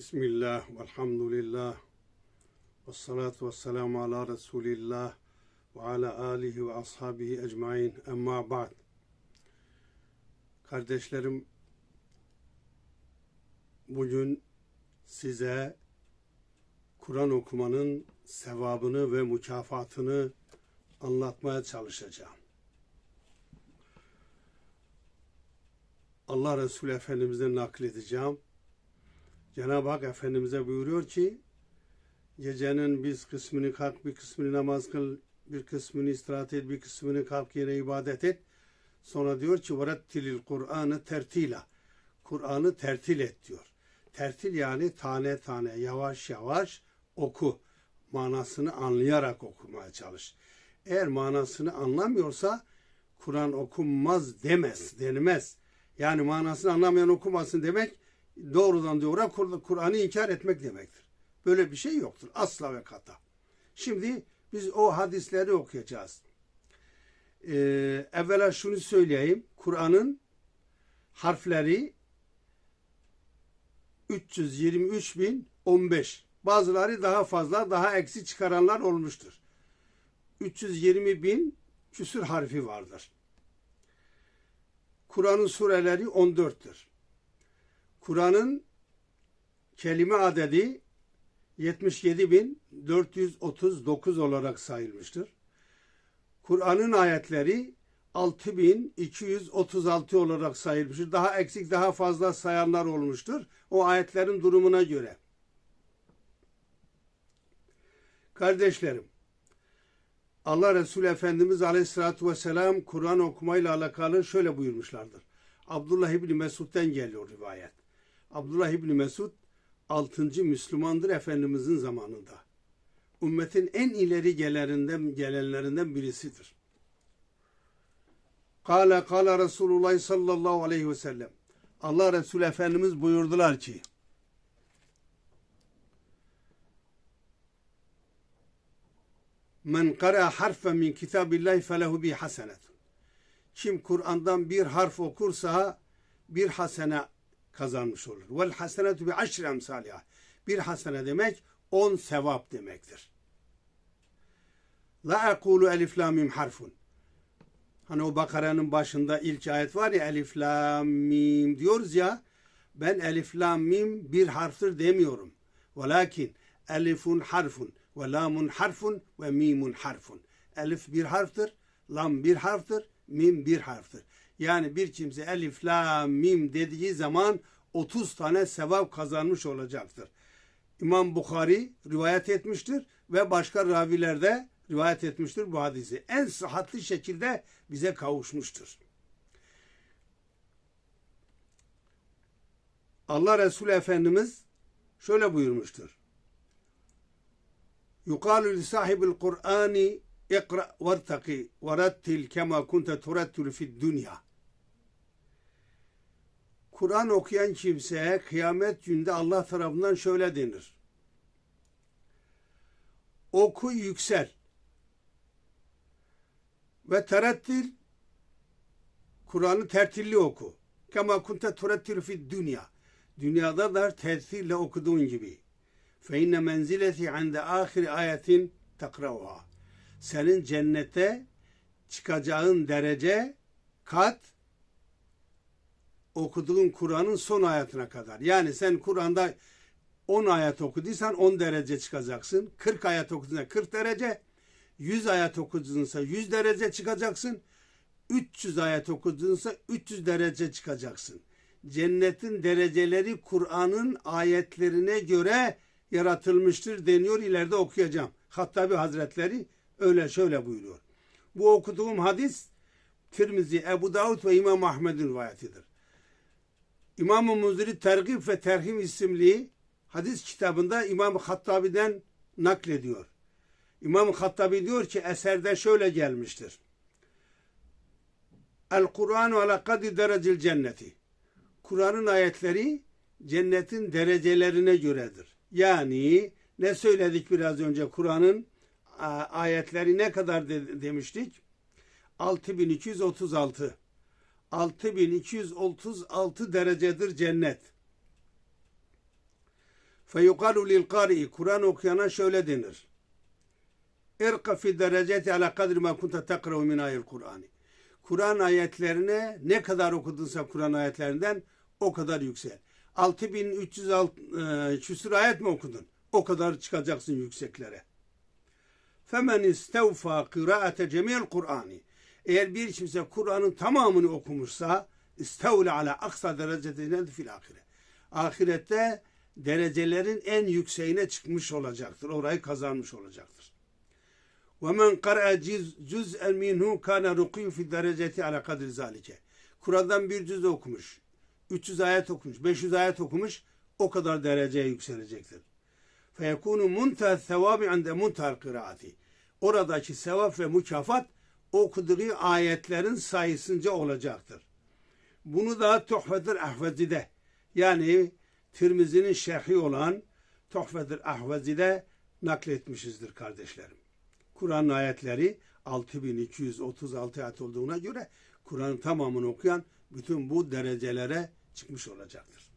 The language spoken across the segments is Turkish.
Bismillah, velhamdülillah, ve salatu ve selamu ala Resulillah ve ala alihi ve ashabihi ecmain. Emma ba'd. Kardeşlerim, bugün size Kur'an okumanın sevabını ve mükafatını anlatmaya çalışacağım. Allah Resulü Efendimiz'den nakledeceğim. Cenab-ı Hak Efendimiz'e buyuruyor ki gecenin bir kısmını kalk, bir kısmını namaz kıl, bir kısmını istirahat et, bir kısmını kalk yine ibadet et. Sonra diyor ki verettilil Kur'an'ı tertila. Kur'an'ı tertil et diyor. Tertil yani tane tane yavaş yavaş oku. Manasını anlayarak okumaya çalış. Eğer manasını anlamıyorsa Kur'an okunmaz demez, denmez. Yani manasını anlamayan okumasın demek doğrudan doğruya Kur- Kur'an'ı inkar etmek demektir. Böyle bir şey yoktur. Asla ve kata. Şimdi biz o hadisleri okuyacağız. Ee, evvela şunu söyleyeyim. Kur'an'ın harfleri 323.015. Bazıları daha fazla, daha eksi çıkaranlar olmuştur. 320 bin küsür harfi vardır. Kur'an'ın sureleri 14'tür. Kur'an'ın kelime adedi 77.439 olarak sayılmıştır. Kur'an'ın ayetleri 6236 olarak sayılmıştır. Daha eksik, daha fazla sayanlar olmuştur. O ayetlerin durumuna göre. Kardeşlerim, Allah Resulü Efendimiz Aleyhisselatü Vesselam Kur'an okumayla alakalı şöyle buyurmuşlardır. Abdullah İbni Mesud'den geliyor rivayet. Abdullah İbni Mesud 6. Müslümandır Efendimizin zamanında. Ümmetin en ileri gelerinden, gelenlerinden birisidir. Kale kale Resulullah sallallahu aleyhi ve sellem. Allah Resulü Efendimiz buyurdular ki Men kara harfen min kitabillahi felehu bi hasenetun. Kim Kur'an'dan bir harf okursa bir hasene kazanmış olur. Vel hasenetu bi aşri emsaliha. Bir hasene demek on sevap demektir. La ekulu elif la mim harfun. Hani o Bakara'nın başında ilk ayet var ya elif la mim diyoruz ya ben elif la mim bir harftir demiyorum. Velakin elifun harfun ve lamun harfun ve mimun harfun. Elif bir harftir, lam bir harftir, mim bir harftir. Yani bir kimse elif, la, mim dediği zaman 30 tane sevap kazanmış olacaktır. İmam Bukhari rivayet etmiştir ve başka raviler de rivayet etmiştir bu hadisi. En sıhhatli şekilde bize kavuşmuştur. Allah Resulü Efendimiz şöyle buyurmuştur. Yukalu li sahibil Kur'ani ikra vertaki verettil kema kunte turettil fid dünya. Kur'an okuyan kimseye kıyamet günde Allah tarafından şöyle denir. Oku yüksel. Ve terettil Kur'an'ı tertilli oku. Kema kunte turettil fid dünya. Dünyada da tertille okuduğun gibi. Fe inne menzileti inde ahir ayetin takrauha. Senin cennete çıkacağın derece kat okuduğun Kur'an'ın son ayetine kadar. Yani sen Kur'an'da 10 ayet okuduysan 10 derece çıkacaksın. 40 ayet okuduysan 40 derece. 100 ayet okuduysa 100 derece çıkacaksın. 300 ayet okuduysa 300 derece çıkacaksın. Cennetin dereceleri Kur'an'ın ayetlerine göre yaratılmıştır deniyor. İleride okuyacağım. Hattabi Hazretleri öyle şöyle buyuruyor. Bu okuduğum hadis Tirmizi, Ebu Davud ve İmam Ahmed'in rivayetidir. İmam-ı Muziri Tergib ve Terhim isimli hadis kitabında İmam Hattabi'den naklediyor. İmam Hattabi diyor ki eserde şöyle gelmiştir. El Kur'an ala kadi derecil cenneti. Kur'an'ın ayetleri cennetin derecelerine göredir. Yani ne söyledik biraz önce Kur'an'ın ayetleri ne kadar de, demiştik? 6236. 6236 derecedir cennet. Feyukalu lil kari'i Kur'an okuyana şöyle denir. İrka fi dereceti ala kadri ma kunta tekra'u min ayil Kur'an'ı. Kur'an ayetlerine ne kadar okudunsa Kur'an ayetlerinden o kadar yüksel. 6300 e, küsur ayet mi okudun? O kadar çıkacaksın yükseklere. Femen istevfa kıraate cemil Kur'an'ı. Eğer bir kimse Kur'an'ın tamamını okumuşsa istevle ala aksa derecetinden fil ahire. Ahirette derecelerin en yükseğine çıkmış olacaktır. Orayı kazanmış olacaktır. وَمَنْ قَرَأَ جُزْءًا مِنْهُ كَانَ رُقِيُّ فِي الدَّرَجَةِ عَلَى قَدْرِ ذَٰلِكَ Kur'an'dan bir cüz okumuş, 300 ayet okumuş, 500 ayet okumuş, o kadar dereceye yükselecektir. فَيَكُونُ مُنْتَهَ الثَّوَابِ عَنْدَ مُنْتَهَ الْقِرَاءَةِ Oradaki sevap ve mükafat okuduğu ayetlerin sayısınca olacaktır. Bunu da Tuhfedir Ahvezi'de yani Tirmizi'nin şerhi olan Tuhfedir Ahvezi'de nakletmişizdir kardeşlerim. Kur'an ayetleri 6236 ayet olduğuna göre Kur'an'ın tamamını okuyan bütün bu derecelere çıkmış olacaktır.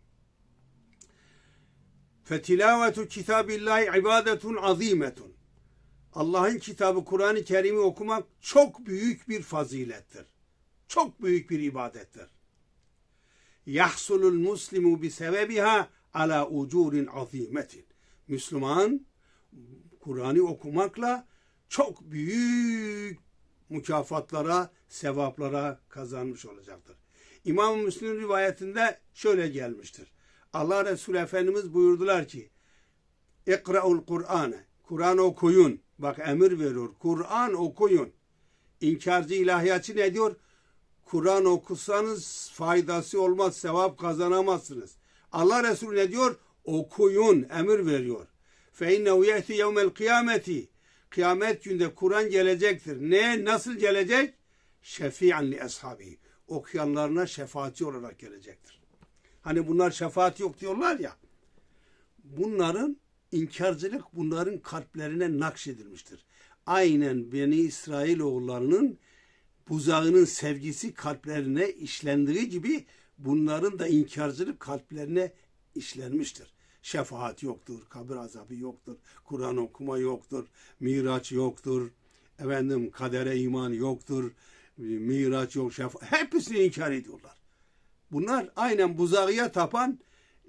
Fetilavetu kitabillahi ibadetun azimetun. Allah'ın kitabı Kur'an-ı Kerim'i okumak çok büyük bir fazilettir. Çok büyük bir ibadettir. Yahsulul muslimu bi sebebiha ala ucurin azimetin. Müslüman Kur'an'ı okumakla çok büyük mükafatlara, sevaplara kazanmış olacaktır. İmam Müslim rivayetinde şöyle gelmiştir. Allah Resulü Efendimiz buyurdular ki İkra'ul Kur'an'ı Kur'an okuyun. Bak emir veriyor. Kur'an okuyun. İnkarcı ilahiyatçı ne diyor? Kur'an okusanız faydası olmaz, sevap kazanamazsınız. Allah Resulü ne diyor? Okuyun, emir veriyor. Fe innehu yehti yevmel kıyameti. Kıyamet günde Kur'an gelecektir. Ne, nasıl gelecek? Şefi'an li ashabi. Okuyanlarına şefaatçi olarak gelecektir. Hani bunlar şefaat yok diyorlar ya. Bunların inkarcılık bunların kalplerine nakşedilmiştir. Aynen Beni İsrailoğullarının buzağının sevgisi kalplerine işlendiği gibi bunların da inkarcılık kalplerine işlenmiştir. Şefaat yoktur, kabir azabı yoktur, Kur'an okuma yoktur, miraç yoktur, efendim kadere iman yoktur, miraç yok, şefaat. Hepsini inkar ediyorlar. Bunlar aynen buzağıya tapan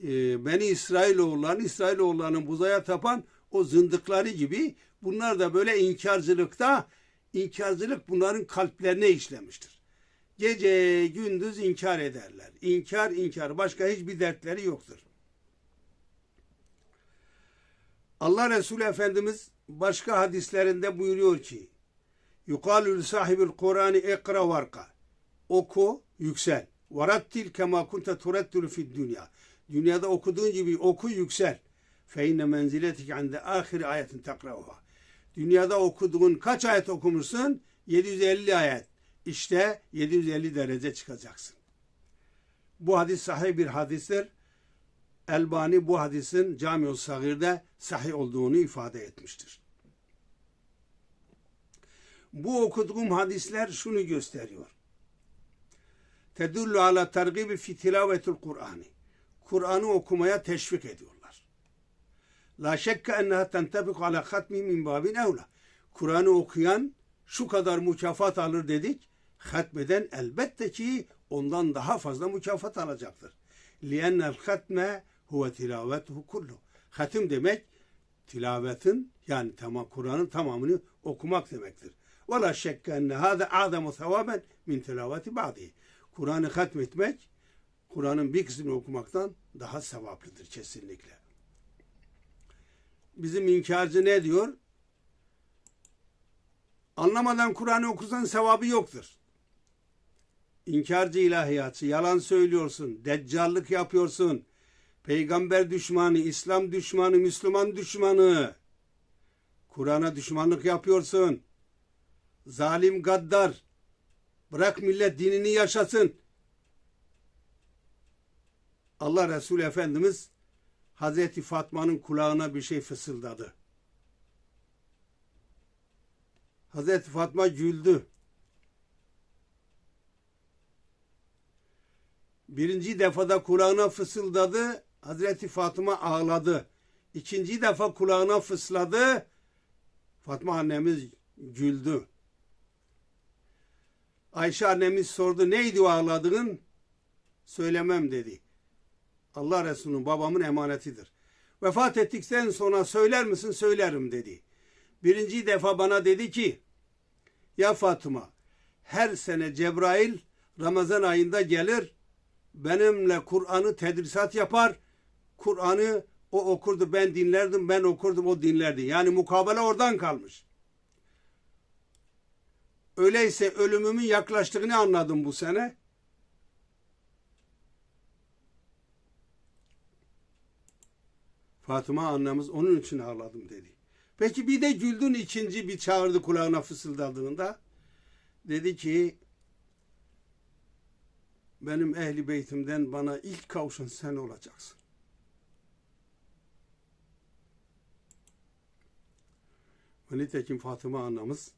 e, Beni İsrailoğullarının, İsrailoğullarının buzaya tapan o zındıkları gibi bunlar da böyle inkarcılıkta inkarcılık bunların kalplerine işlemiştir. Gece gündüz inkar ederler. İnkar inkar başka hiçbir dertleri yoktur. Allah Resulü Efendimiz başka hadislerinde buyuruyor ki Yukalül sahibil Kur'an'ı ekra varka Oku, yüksel. Varattil kema kunte turettül fid dünya. Dünyada okuduğun gibi oku, yüksel. Fe inne menziletik ande ahir ayetin takrauha. Dünyada okuduğun kaç ayet okumuşsun? 750 ayet. İşte 750 derece çıkacaksın. Bu hadis sahih bir hadistir. Elbani bu hadisin Camiul Sagir'de sahih olduğunu ifade etmiştir. Bu okuduğum hadisler şunu gösteriyor. Tedullu ala tergibi fi tilavetul Kur'an'ı. Kur'an'ı okumaya teşvik ediyorlar. La şekke enneha tentebik ala hatmi min babin evla. Kur'an'ı okuyan şu kadar mükafat alır dedik. Hatmeden elbette ki ondan daha fazla mükafat alacaktır. Liennel hatme huve tilavetuhu kullu. Hatim demek tilavetin yani tamam Kur'an'ın tamamını okumak demektir. Ve la şekke enne hâze a'zamu sevaben min tilaveti ba'dihi. Kur'an'ı hatmetmek Kur'an'ın bir kısmını okumaktan daha sevaplıdır kesinlikle. Bizim inkarcı ne diyor? Anlamadan Kur'an'ı okusan sevabı yoktur. İnkarcı ilahiyatçı, yalan söylüyorsun, deccallık yapıyorsun, peygamber düşmanı, İslam düşmanı, Müslüman düşmanı, Kur'an'a düşmanlık yapıyorsun, zalim gaddar, bırak millet dinini yaşasın. Allah Resulü Efendimiz Hazreti Fatma'nın kulağına bir şey fısıldadı. Hazreti Fatma güldü. Birinci defada kulağına fısıldadı. Hazreti Fatıma ağladı. İkinci defa kulağına fısladı. Fatma annemiz güldü. Ayşe annemiz sordu neydi o ağladığın? Söylemem dedi. Allah Resulü'nün babamın emanetidir. Vefat ettikten sonra söyler misin? Söylerim dedi. Birinci defa bana dedi ki ya Fatıma her sene Cebrail Ramazan ayında gelir benimle Kur'an'ı tedrisat yapar. Kur'an'ı o okurdu ben dinlerdim ben okurdum o dinlerdi. Yani mukabele oradan kalmış. Öyleyse ölümümün yaklaştığını anladım bu sene. Fatıma annemiz onun için ağladım dedi. Peki bir de güldün ikinci bir çağırdı kulağına fısıldadığında. Dedi ki benim ehli beytimden bana ilk kavuşan sen olacaksın. Ve nitekim Fatıma annemiz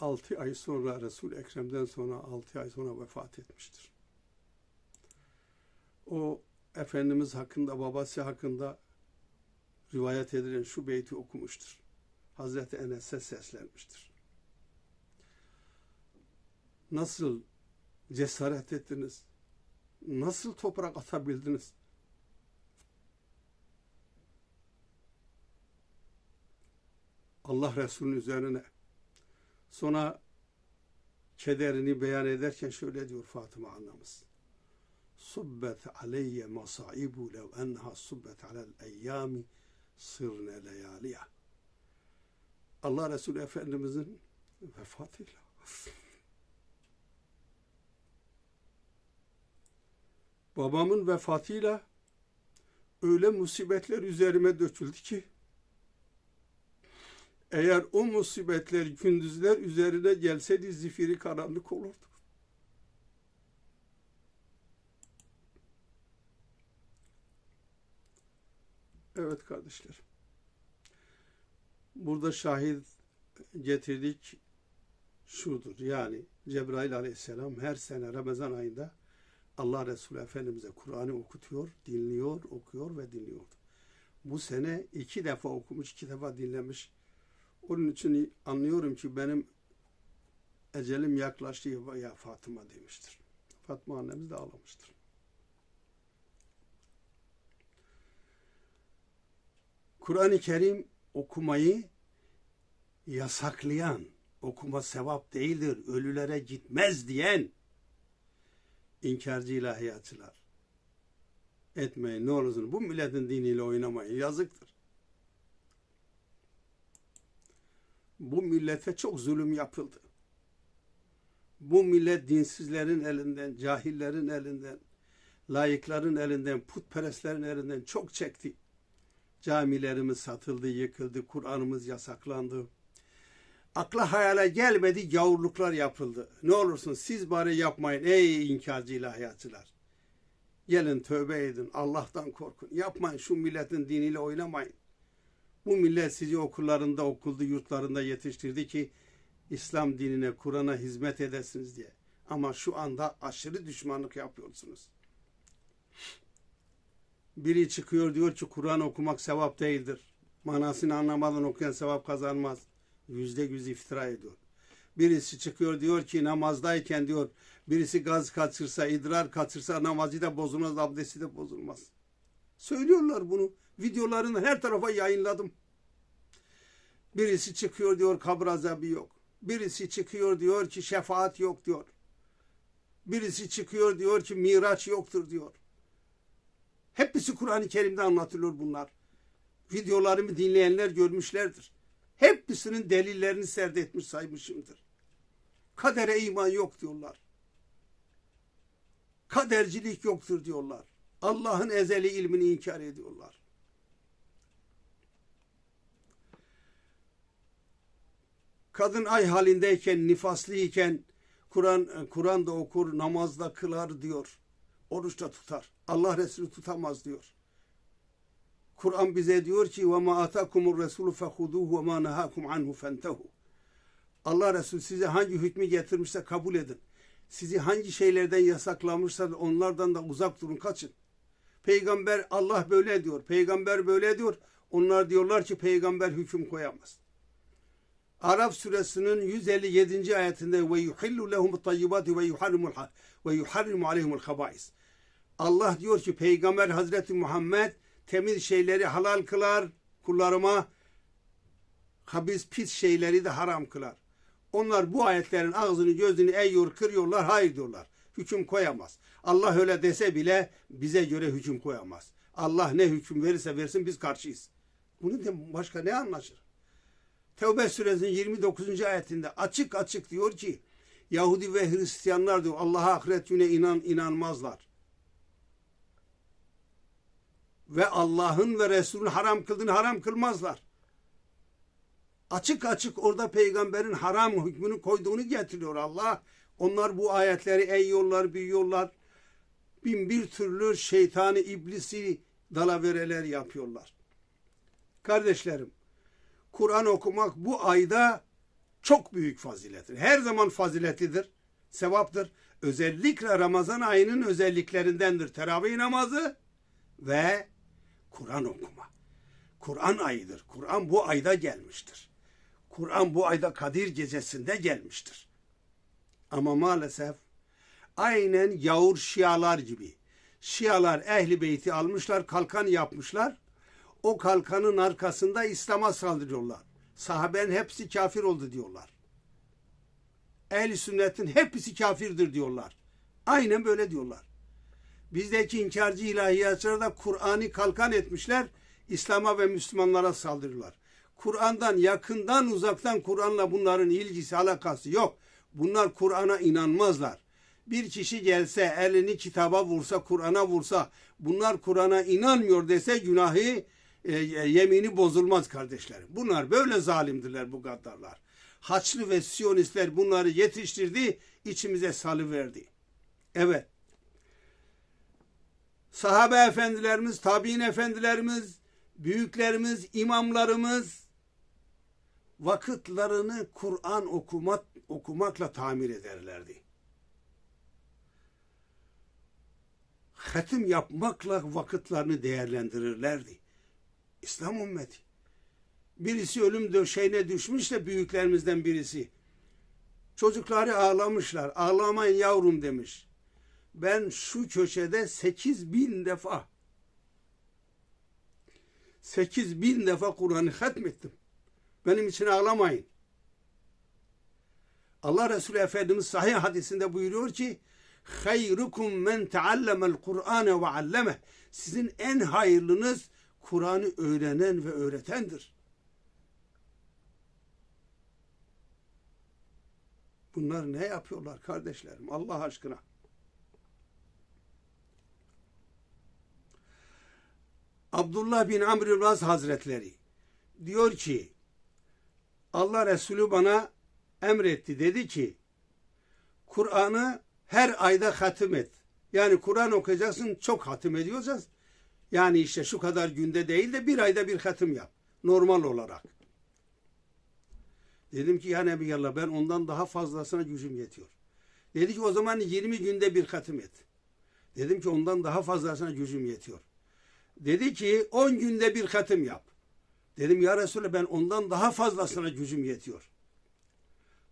6 ay sonra Resul Ekrem'den sonra 6 ay sonra vefat etmiştir. O Efendimiz hakkında, babası hakkında rivayet edilen şu beyti okumuştur. Hazreti Enes'e seslenmiştir. Nasıl cesaret ettiniz? Nasıl toprak atabildiniz? Allah Resulü'nün üzerine sonra kederini beyan ederken şöyle diyor Fatıma annemiz. Subbet aleyye masaibu lev enha subbet alel eyyami sırne leyaliya. Allah Resulü Efendimizin vefatıyla babamın vefatıyla öyle musibetler üzerime döküldü ki eğer o musibetler gündüzler üzerine gelseydi zifiri karanlık olurdu. Evet kardeşlerim. Burada şahit getirdik şudur. Yani Cebrail aleyhisselam her sene Ramazan ayında Allah Resulü Efendimiz'e Kur'an'ı okutuyor, dinliyor, okuyor ve dinliyordu. Bu sene iki defa okumuş, iki defa dinlemiş. Onun için anlıyorum ki benim ecelim yaklaştı ya Fatıma demiştir. Fatma annemiz de ağlamıştır. Kur'an-ı Kerim okumayı yasaklayan, okuma sevap değildir, ölülere gitmez diyen inkarcı ilahiyatçılar. Etmeyin ne olursun. Bu milletin diniyle oynamayın. Yazıktır. Bu millete çok zulüm yapıldı. Bu millet dinsizlerin elinden, cahillerin elinden, layıkların elinden, putperestlerin elinden çok çekti. Camilerimiz satıldı, yıkıldı, Kur'an'ımız yasaklandı. Akla hayale gelmedi, gavurluklar yapıldı. Ne olursun siz bari yapmayın ey inkarcı ilahiyatçılar. Gelin tövbe edin, Allah'tan korkun. Yapmayın şu milletin diniyle oynamayın. Bu millet sizi okullarında, okulda, yurtlarında yetiştirdi ki İslam dinine, Kur'an'a hizmet edesiniz diye. Ama şu anda aşırı düşmanlık yapıyorsunuz. Biri çıkıyor diyor ki Kur'an okumak sevap değildir. Manasını anlamadan okuyan sevap kazanmaz. Yüzde yüz iftira ediyor. Birisi çıkıyor diyor ki namazdayken diyor birisi gaz kaçırsa, idrar kaçırsa namazı da bozulmaz, abdesti de bozulmaz. Söylüyorlar bunu. Videolarını her tarafa yayınladım. Birisi çıkıyor diyor kabir azabı yok. Birisi çıkıyor diyor ki şefaat yok diyor. Birisi çıkıyor diyor ki miraç yoktur diyor. Hepsi Kur'an-ı Kerim'de anlatılıyor bunlar. Videolarımı dinleyenler görmüşlerdir. Hepsinin delillerini serdetmiş saymışımdır. Kadere iman yok diyorlar. Kadercilik yoktur diyorlar. Allah'ın ezeli ilmini inkar ediyorlar. Kadın ay halindeyken, nifaslıyken Kur'an Kur'an da okur, namazda kılar diyor. Oruçta tutar. Allah Resulü tutamaz diyor. Kur'an bize diyor ki ve ma atakumur resulü fehuduhu ve ma nahakum anhu fentehu. Allah Resulü size hangi hükmü getirmişse kabul edin. Sizi hangi şeylerden yasaklamışsa onlardan da uzak durun, kaçın. Peygamber Allah böyle diyor. Peygamber böyle diyor. Onlar diyorlar ki peygamber hüküm koyamaz. Araf suresinin 157. ayetinde ve yuhillu lehum tayyibati ve yuharrimul ve yuharrimu aleyhimul habais. Allah diyor ki peygamber Hazreti Muhammed temiz şeyleri halal kılar kullarıma habis pis şeyleri de haram kılar. Onlar bu ayetlerin ağzını gözünü eğiyor kırıyorlar hayır diyorlar. Hüküm koyamaz. Allah öyle dese bile bize göre hüküm koyamaz. Allah ne hüküm verirse versin biz karşıyız. Bunu de başka ne anlaşır? Tevbe suresinin 29. ayetinde açık açık diyor ki Yahudi ve Hristiyanlar diyor Allah'a ahiret gününe inan inanmazlar. Ve Allah'ın ve Resul'ün haram kıldığını haram kılmazlar. Açık açık orada peygamberin haram hükmünü koyduğunu getiriyor Allah. Onlar bu ayetleri eğiyorlar, büyüyorlar. Bin bir türlü şeytani, iblisi dalavereler yapıyorlar. Kardeşlerim, Kur'an okumak bu ayda çok büyük fazilettir. Her zaman faziletlidir, sevaptır. Özellikle Ramazan ayının özelliklerindendir. Teravih namazı ve Kur'an okuma. Kur'an ayıdır. Kur'an bu ayda gelmiştir. Kur'an bu ayda Kadir gecesinde gelmiştir. Ama maalesef aynen yavur şialar gibi. Şialar ehli beyti almışlar, kalkan yapmışlar. O kalkanın arkasında İslam'a saldırıyorlar. Sahaben hepsi kafir oldu diyorlar. Ehli sünnetin hepsi kafirdir diyorlar. Aynen böyle diyorlar. Bizdeki inkarcı ilahiyatçılar da Kur'an'ı kalkan etmişler. İslam'a ve Müslümanlara saldırıyorlar. Kur'an'dan yakından uzaktan Kur'an'la bunların ilgisi alakası yok. Bunlar Kur'an'a inanmazlar. Bir kişi gelse elini kitaba vursa Kur'an'a vursa bunlar Kur'an'a inanmıyor dese günahı e, yemini bozulmaz kardeşlerim. Bunlar böyle zalimdirler bu gaddarlar. Haçlı ve Siyonistler bunları yetiştirdi, içimize salıverdi. Evet. Sahabe efendilerimiz, tabi'in efendilerimiz, büyüklerimiz, imamlarımız vakıtlarını Kur'an okumak, okumakla tamir ederlerdi. Hatim yapmakla vakıtlarını değerlendirirlerdi. İslam ümmeti. Birisi ölüm döşeğine düşmüş de büyüklerimizden birisi. Çocukları ağlamışlar. Ağlamayın yavrum demiş. Ben şu köşede sekiz bin defa sekiz bin defa Kur'an'ı hatmettim. Benim için ağlamayın. Allah Resulü Efendimiz sahih hadisinde buyuruyor ki hayrukum men teallemel Kur'ane ve alleme sizin en hayırlınız Kur'an'ı öğrenen ve öğretendir. Bunlar ne yapıyorlar kardeşlerim Allah aşkına? Abdullah bin Amr bin As Hazretleri diyor ki Allah Resulü bana emretti dedi ki Kur'an'ı her ayda hatim et. Yani Kur'an okuyacaksın çok hatim ediyoruz. Yani işte şu kadar günde değil de bir ayda bir hatim yap. Normal olarak. Dedim ki ya Nebiyallah ben ondan daha fazlasına gücüm yetiyor. Dedi ki o zaman 20 günde bir hatim et. Dedim ki ondan daha fazlasına gücüm yetiyor. Dedi ki 10 günde bir hatim yap. Dedim ya Resulallah ben ondan daha fazlasına gücüm yetiyor.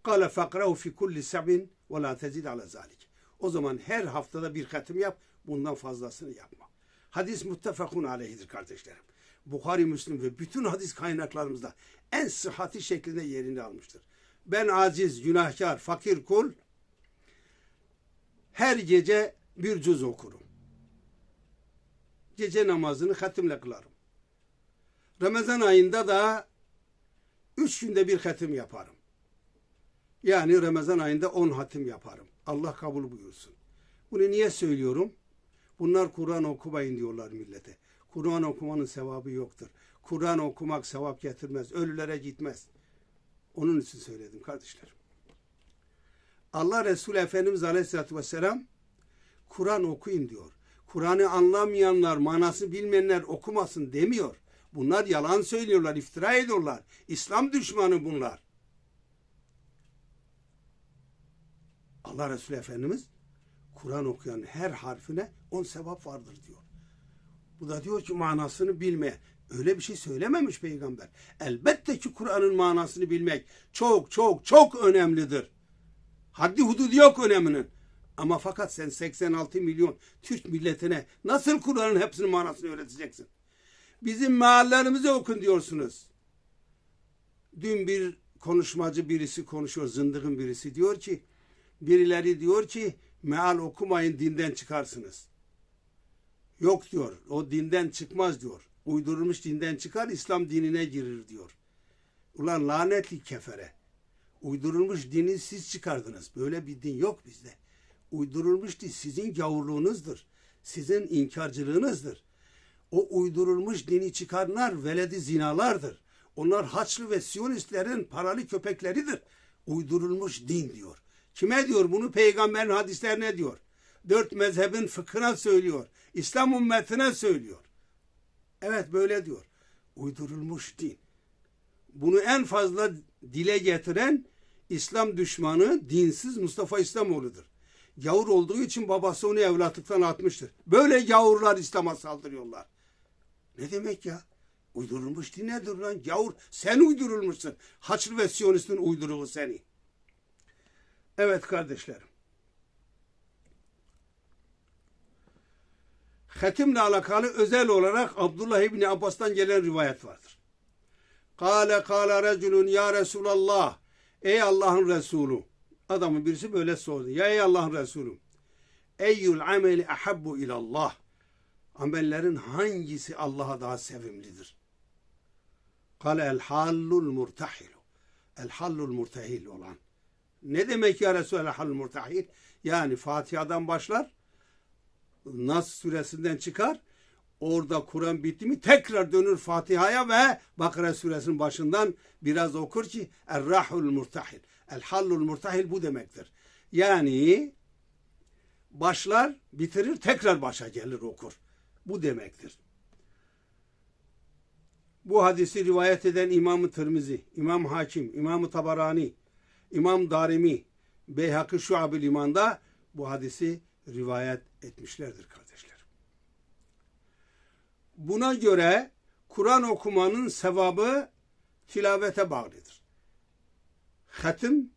Kale fakrahu fi kulli sab'in ve la tezid ala zalik. O zaman her haftada bir hatim yap, bundan fazlasını yapma. Hadis muttefakun aleyhidir kardeşlerim. Bukhari, Müslim ve bütün hadis kaynaklarımızda en sıhhati şeklinde yerini almıştır. Ben aciz, günahkar, fakir kul her gece bir cüz okurum. Gece namazını hatimle kılarım. Ramazan ayında da üç günde bir hatim yaparım. Yani Ramazan ayında on hatim yaparım. Allah kabul buyursun. Bunu niye söylüyorum? Bunlar Kur'an okumayın diyorlar millete. Kur'an okumanın sevabı yoktur. Kur'an okumak sevap getirmez. Ölülere gitmez. Onun için söyledim kardeşlerim. Allah Resulü Efendimiz Aleyhisselatü Vesselam Kur'an okuyun diyor. Kur'an'ı anlamayanlar, manası bilmeyenler okumasın demiyor. Bunlar yalan söylüyorlar, iftira ediyorlar. İslam düşmanı bunlar. Allah Resulü Efendimiz Kur'an okuyan her harfine on sevap vardır diyor. Bu da diyor ki manasını bilme. Öyle bir şey söylememiş peygamber. Elbette ki Kur'an'ın manasını bilmek çok çok çok önemlidir. Haddi hududu yok öneminin. Ama fakat sen 86 milyon Türk milletine nasıl Kur'an'ın hepsinin manasını öğreteceksin? Bizim meallerimizi okun diyorsunuz. Dün bir konuşmacı birisi konuşuyor, zındıkın birisi diyor ki, birileri diyor ki, meal okumayın dinden çıkarsınız. Yok diyor, o dinden çıkmaz diyor. Uydurulmuş dinden çıkar, İslam dinine girir diyor. Ulan lanetli kefere. Uydurulmuş dini siz çıkardınız. Böyle bir din yok bizde. Uydurulmuş din sizin gavurluğunuzdur. Sizin inkarcılığınızdır. O uydurulmuş dini çıkaranlar veledi zinalardır. Onlar Haçlı ve Siyonistlerin paralı köpekleridir. Uydurulmuş din diyor. Kime diyor bunu? Peygamberin hadislerine diyor. Dört mezhebin fıkhına söylüyor. İslam ümmetine söylüyor. Evet böyle diyor. Uydurulmuş din. Bunu en fazla dile getiren İslam düşmanı dinsiz Mustafa İslamoğlu'dur. Gavur olduğu için babası onu evlatlıktan atmıştır. Böyle gavurlar İslam'a saldırıyorlar. Ne demek ya? Uydurulmuş din nedir lan? Gavur sen uydurulmuşsun. Haçlı ve Siyonistin uydurulu seni. Evet kardeşlerim. Hatimle alakalı özel olarak Abdullah İbni Abbas'tan gelen rivayet vardır. Kale kale reculun ya Resulallah. Ey Allah'ın Resulü. Adamın birisi böyle sordu. Ya ey Allah'ın Resulü. Eyyül ameli ahabbu ilallah. Amellerin hangisi Allah'a daha sevimlidir? Kale el hallul murtahilu. El hallul murtahil olan. Ne demek ya Resulallah hallul murtahil? Yani Fatiha'dan başlar. Nas suresinden çıkar. Orada Kur'an bitti mi tekrar dönür Fatiha'ya ve Bakara suresinin başından biraz okur ki Er-Rahul Murtahil. El-Hallul Murtahil bu demektir. Yani başlar bitirir tekrar başa gelir okur. Bu demektir. Bu hadisi rivayet eden İmam-ı Tirmizi, İmam Hakim, İmam-ı Tabarani, İmam Darimi, Beyhakı Şuab-ı Liman'da bu hadisi rivayet etmişlerdir kardeşler. Buna göre Kur'an okumanın sevabı tilavete bağlıdır. Hatim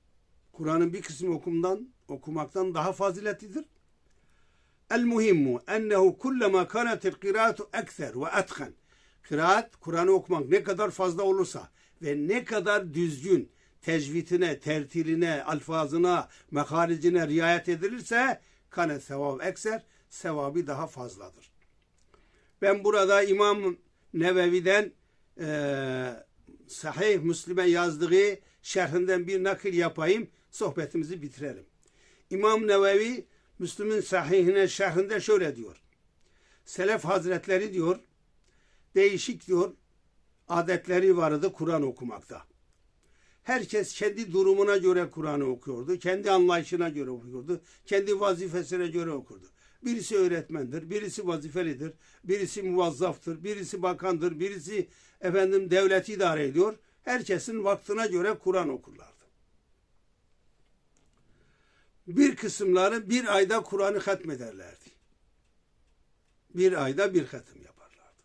Kur'an'ın bir kısmı okumdan okumaktan daha faziletlidir. El muhimmu ennehu kullama kanatil kıraatu ekser ve etken. Kıraat, Kur'an'ı okumak ne kadar fazla olursa ve ne kadar düzgün tecvidine, tertiline, alfazına, meharicine riayet edilirse kane sevab ekser, sevabı daha fazladır. Ben burada İmam Nevevi'den e, Sahih Müslim'e yazdığı şerhinden bir nakil yapayım. Sohbetimizi bitirelim. İmam Nevevi Müslüm'ün sahihine şerhinde şöyle diyor. Selef Hazretleri diyor, değişik diyor, adetleri vardı Kur'an okumakta. Herkes kendi durumuna göre Kur'an'ı okuyordu. Kendi anlayışına göre okuyordu. Kendi vazifesine göre okurdu. Birisi öğretmendir, birisi vazifelidir, birisi muvazzaftır, birisi bakandır, birisi efendim devleti idare ediyor. Herkesin vaktine göre Kur'an okurlardı. Bir kısımları bir ayda Kur'an'ı hatmederlerdi. Bir ayda bir hatim yaparlardı.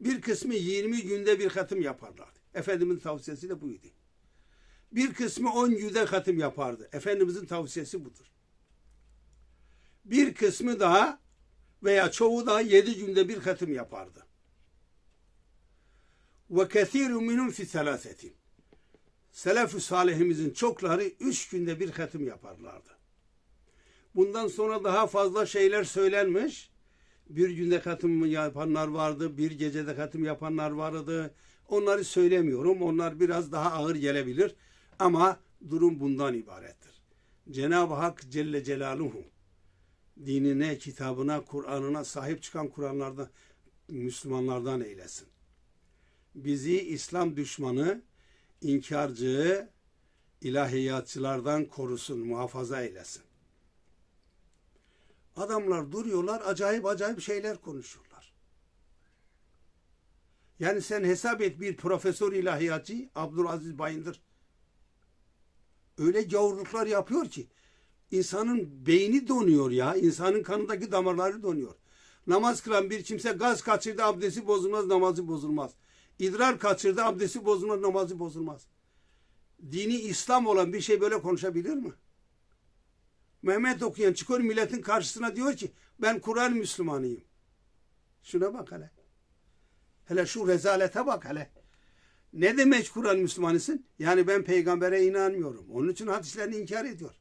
Bir kısmı 20 günde bir hatim yaparlardı. Efendimizin tavsiyesi de buydu. Bir kısmı 10 günde hatim yapardı. Efendimizin tavsiyesi budur. Bir kısmı daha veya çoğu da 7 günde bir hatim yapardı. Ve kethirun minhum fi selasetin. Selef-ü salihimizin çokları üç günde bir hatim yaparlardı. Bundan sonra daha fazla şeyler söylenmiş. Bir günde hatim yapanlar vardı, bir gecede hatim yapanlar vardı. Onları söylemiyorum. Onlar biraz daha ağır gelebilir. Ama durum bundan ibarettir. Cenab-ı Hak Celle Celaluhu dinine, kitabına, Kur'an'ına sahip çıkan Kur'anlardan, Müslümanlardan eylesin. Bizi İslam düşmanı, inkarcı, ilahiyatçılardan korusun, muhafaza eylesin. Adamlar duruyorlar, acayip acayip şeyler konuşuyorlar. Yani sen hesap et bir profesör ilahiyatçı, Abdülaziz Bayındır. Öyle gavurluklar yapıyor ki, insanın beyni donuyor ya, insanın kanındaki damarları donuyor. Namaz kılan bir kimse gaz kaçırdı abdesti bozulmaz, namazı bozulmaz. İdrar kaçırdı abdesti bozulmaz, namazı bozulmaz. Dini İslam olan bir şey böyle konuşabilir mi? Mehmet okuyan çıkıyor milletin karşısına diyor ki ben Kur'an Müslümanıyım. Şuna bak hele. Hele şu rezalete bak hele. Ne demek Kur'an Müslümanısın? Yani ben peygambere inanmıyorum. Onun için hadislerini inkar ediyor.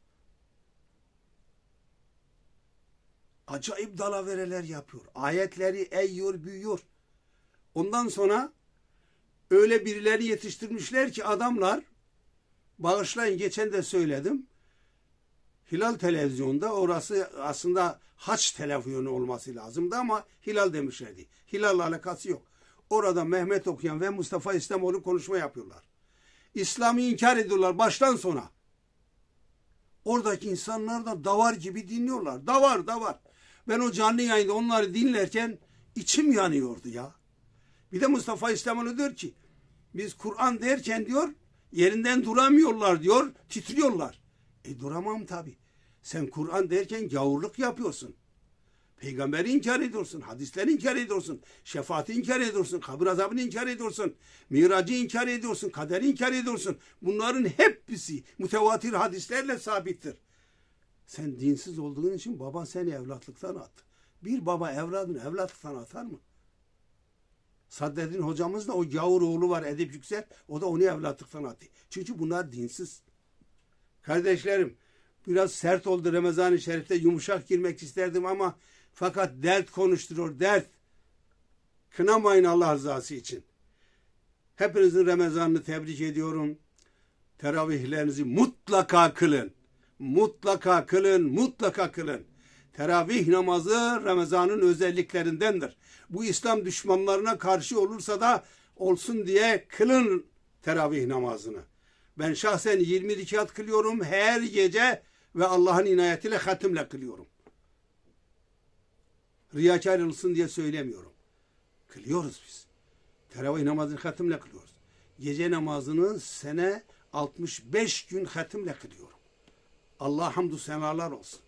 Acayip dalavereler yapıyor. Ayetleri eğiyor, büyüyor. Ondan sonra öyle birileri yetiştirmişler ki adamlar bağışlayın geçen de söyledim. Hilal televizyonda orası aslında haç televizyonu olması lazımdı ama Hilal demişlerdi. Hilal'la alakası yok. Orada Mehmet okuyan ve Mustafa İslamoğlu konuşma yapıyorlar. İslam'ı inkar ediyorlar baştan sona. Oradaki insanlar da davar gibi dinliyorlar. Davar davar. Ben o canlı yayında onları dinlerken içim yanıyordu ya. Bir de Mustafa İslamoğlu diyor ki biz Kur'an derken diyor yerinden duramıyorlar diyor titriyorlar. E duramam tabi. Sen Kur'an derken gavurluk yapıyorsun. Peygamberi inkar ediyorsun, hadisleri inkar ediyorsun, şefaati inkar ediyorsun, kabir azabını inkar ediyorsun, miracı inkar ediyorsun, kaderi inkar ediyorsun. Bunların hepsi mütevatir hadislerle sabittir. Sen dinsiz olduğun için baban seni evlatlıktan attı. Bir baba evladını evlatlıktan atar mı? Saddettin hocamız da o gavur oğlu var Edip Yüksel, o da onu evlatlıktan attı. Çünkü bunlar dinsiz. Kardeşlerim, biraz sert oldu Ramazan-ı Şerif'te yumuşak girmek isterdim ama fakat dert konuşturuyor, dert. Kınamayın Allah rızası için. Hepinizin Ramazan'ını tebrik ediyorum. Teravihlerinizi mutlaka kılın. Mutlaka kılın, mutlaka kılın. Teravih namazı Ramazan'ın özelliklerindendir. Bu İslam düşmanlarına karşı olursa da olsun diye kılın teravih namazını. Ben şahsen 20 rekat kılıyorum her gece ve Allah'ın inayetiyle hatimle kılıyorum. Riyakar olsun diye söylemiyorum. Kılıyoruz biz. Teravih namazını hatimle kılıyoruz. Gece namazını sene 65 gün hatimle kılıyorum. Allah hamdü senalar olsun.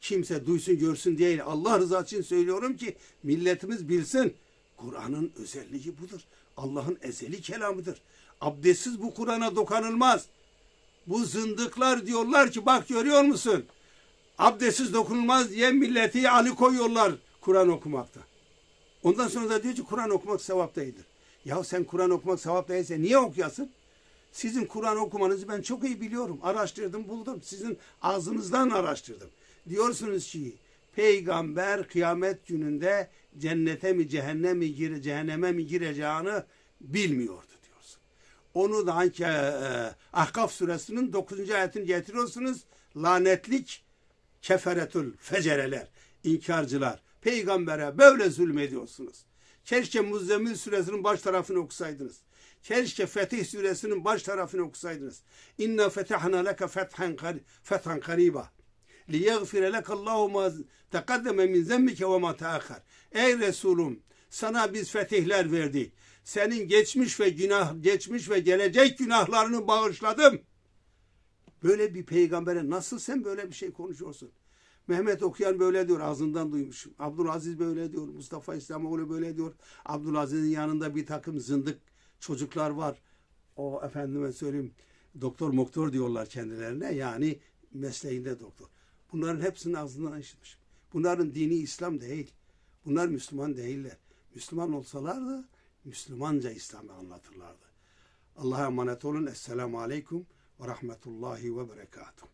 Kimse duysun görsün değil. Allah rızası için söylüyorum ki milletimiz bilsin. Kur'an'ın özelliği budur. Allah'ın ezeli kelamıdır. Abdestsiz bu Kur'an'a dokanılmaz. Bu zındıklar diyorlar ki bak görüyor musun? Abdestsiz dokunulmaz diye milleti alıkoyuyorlar Kur'an okumakta. Ondan sonra da diyor ki Kur'an okumak sevap değildir. Ya sen Kur'an okumak sevap değilse niye okuyasın? Sizin Kur'an okumanızı ben çok iyi biliyorum. Araştırdım, buldum. Sizin ağzınızdan araştırdım. Diyorsunuz ki peygamber kıyamet gününde cennete mi cehenneme mi, gire, cehenneme mi gireceğini bilmiyordu diyorsun. Onu da hangi e, Ahkaf suresinin 9. ayetini getiriyorsunuz. Lanetlik keferetül fecereler, inkarcılar. Peygambere böyle zulmediyorsunuz. Keşke Muzzemmil suresinin baş tarafını okusaydınız. Keşke Fetih suresinin baş tarafını okusaydınız. İnna fetahna leke fethan, fethan kariba. لِيَغْفِرَ لَكَ اللّٰهُ مَا تَقَدَّمَ مِنْ زَمِّكَ وَمَا تَأَخَرْ Ey Resulüm sana biz fetihler verdik. Senin geçmiş ve günah, geçmiş ve gelecek günahlarını bağışladım. Böyle bir peygambere nasıl sen böyle bir şey konuşuyorsun? Mehmet okuyan böyle diyor ağzından duymuşum. Abdülaziz böyle diyor. Mustafa İslamoğlu böyle diyor. Abdülaziz'in yanında bir takım zındık çocuklar var. O efendime söyleyeyim doktor moktor diyorlar kendilerine. Yani mesleğinde doktor. Bunların hepsinin ağzından işitmişim. Bunların dini İslam değil. Bunlar Müslüman değiller. Müslüman olsalardı Müslümanca İslam'ı anlatırlardı. Allah'a emanet olun. Esselamu Aleyküm ve Rahmetullahi ve Berekatuhu.